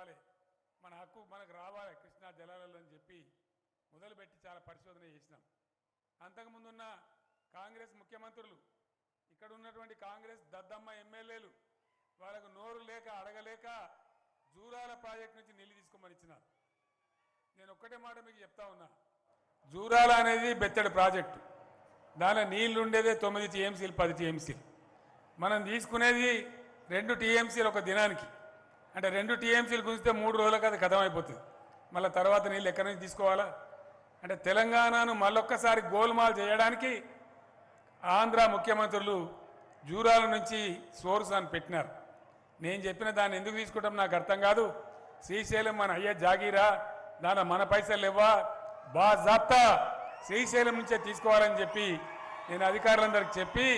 రావాలి మన హక్కు మనకు రావాలి కృష్ణా జలాలలో అని చెప్పి మొదలుపెట్టి చాలా పరిశోధన చేసినాం. అంతకుముందున్న కాంగ్రెస్ ముఖ్యమంత్రులు ఇక్కడ ఉన్నటువంటి కాంగ్రెస్ దద్దమ్మ ఎమ్మెల్యేలు వాళ్ళకు నోరు లేక అడగలేక జూరాల ప్రాజెక్ట్ నుంచి నీళ్ళు తీసుకోమని ఇచ్చినారు. నేను ఒక్కటే మాట మీకు చెప్తా ఉన్నా. జూరాల అనేది బెత్తడి ప్రాజెక్టు. దానిలో నీళ్ళు ఉండేదే తొమ్మిది టీఎంసీలు పది టీఎంసీలు. మనం తీసుకునేది రెండు టీఎంసీలు ఒక దినానికి. అంటే రెండు టీఎంసీలు గుంజితే మూడు రోజులకు అది కథం అయిపోతుంది మళ్ళీ తర్వాత నీళ్ళు ఎక్కడి నుంచి తీసుకోవాలా? అంటే తెలంగాణను మళ్ళొక్కసారి గోల్మాల్ చేయడానికి ఆంధ్ర ముఖ్యమంత్రులు జూరాల నుంచి సోర్స్ అని పెట్టినారు. నేను చెప్పిన దాన్ని ఎందుకు తీసుకుంటాం నాకు అర్థం కాదు. శ్రీశైలం మన అయ్య జాగీరా దాని మన పైసలు ఇవ్వా బా జాప్తా. శ్రీశైలం నుంచే తీసుకోవాలని చెప్పి నేను అధికారులందరికి చెప్పి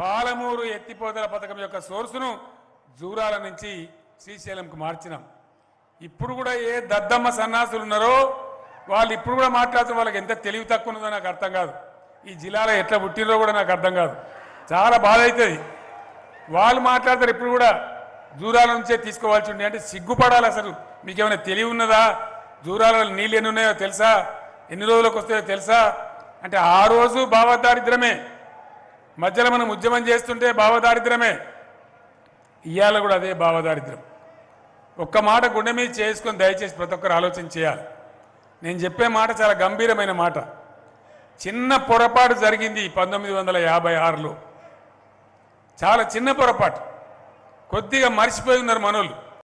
పాలమూరు ఎత్తిపోతల పథకం యొక్క సోర్సును జూరాల నుంచి శ్రీశైలంకు మార్చినాం. ఇప్పుడు కూడా ఏ దద్దమ్మ సన్నాసులు ఉన్నారో వాళ్ళు ఇప్పుడు కూడా మాట్లాడుతున్న వాళ్ళకి ఎంత తెలివి తక్కువ ఉన్నదో నాకు అర్థం కాదు. ఈ జిల్లాలో ఎట్లా పుట్టినరో కూడా నాకు అర్థం కాదు. చాలా బాధ అవుతుంది వాళ్ళు మాట్లాడతారు ఇప్పుడు కూడా జూరాల నుంచే తీసుకోవాల్సి ఉండే అంటే సిగ్గుపడాలి అసలు. మీకు ఏమైనా తెలివి ఉన్నదా? జూరాలలో నీళ్ళు ఎన్ని ఉన్నాయో తెలుసా? ఎన్ని రోజులకు వస్తాయో తెలుసా? అంటే ఆ రోజు భావదారిద్రమే. మధ్యలో మనం ఉద్యమం చేస్తుంటే భావదారిద్రమే. ఇవాళ కూడా అదే భావదారిద్ర్యం. ఒక్క మాట గుండె మీద చేసుకొని దయచేసి ప్రతి ఒక్కరు ఆలోచన చేయాలి. నేను చెప్పే మాట చాలా గంభీరమైన మాట. చిన్న పొరపాటు జరిగింది పంతొమ్మిది వందల యాభై ఆరులో. చాలా చిన్న పొరపాటు. కొద్దిగా మర్చిపోయి ఉన్నారు మనోళ్ళు.